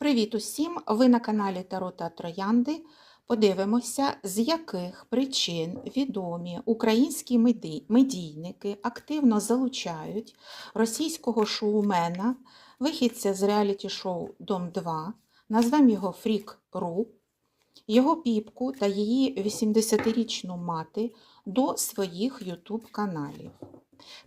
Привіт усім! Ви на каналі Таро та Троянди. Подивимося, з яких причин відомі українські медійники активно залучають російського шоумена, вихідця з реаліті-шоу Дом 2, назвемо його Фрік Ру, його піпку та її 80-річну мати до своїх ютуб-каналів.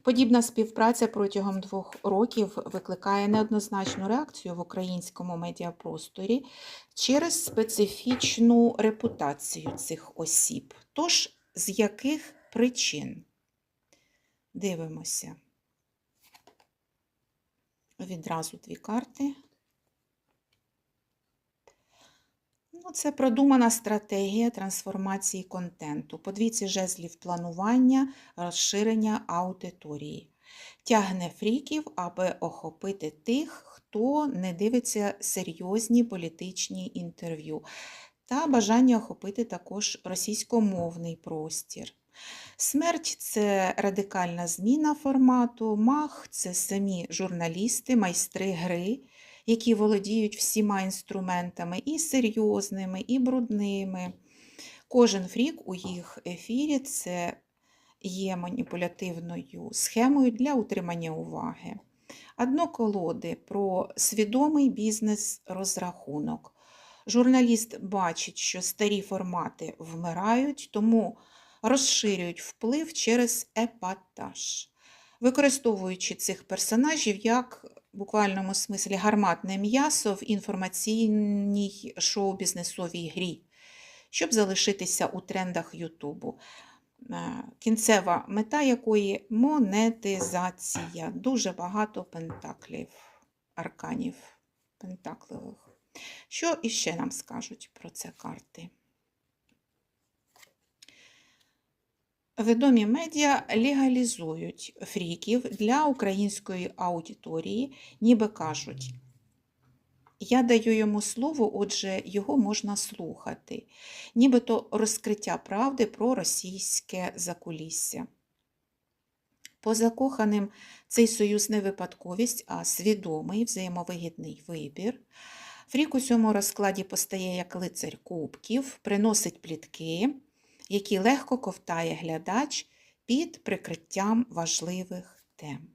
Подібна співпраця протягом двох років викликає неоднозначну реакцію в українському медіапросторі через специфічну репутацію цих осіб. Тож, з яких причин? Дивимося. Відразу дві карти. Ну, це продумана стратегія трансформації контенту. По двійці жезлів планування, розширення аудиторії. Тягне фріків, аби охопити тих, хто не дивиться серйозні політичні інтерв'ю, та бажання охопити також російськомовний простір. Смерть це радикальна зміна формату, мах це самі журналісти, майстри гри, які володіють всіма інструментами, і серйозними, і брудними. Кожен фрік у їх ефірі це є маніпулятивною схемою для утримання уваги. Одно колоди про свідомий бізнес-розрахунок. Журналіст бачить, що старі формати вмирають, тому розширюють вплив через епатаж, використовуючи цих персонажів як буквальному смислі гарматне м'ясо в інформаційній шоу-бізнесовій грі, щоб залишитися у трендах Ютубу. Е, Кінцева мета якої монетизація. Дуже багато пентаклів, арканів пентакливих. Що іще нам скажуть про це карти? Відомі медіа легалізують фріків для української аудиторії, ніби кажуть, я даю йому слово, отже, його можна слухати, нібито розкриття правди про російське закулісся. По закоханим цей союз не випадковість, а свідомий взаємовигідний вибір. Фрік у цьому розкладі постає як лицар кубків, приносить плітки, які легко ковтає глядач під прикриттям важливих тем.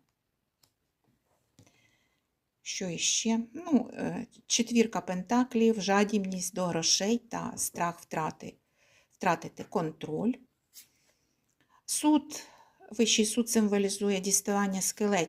Що іще? Ну, е, четвірка пентаклів, жадібність до грошей та страх втрати, втратити контроль. Суд, вищий суд символізує діставання скелетів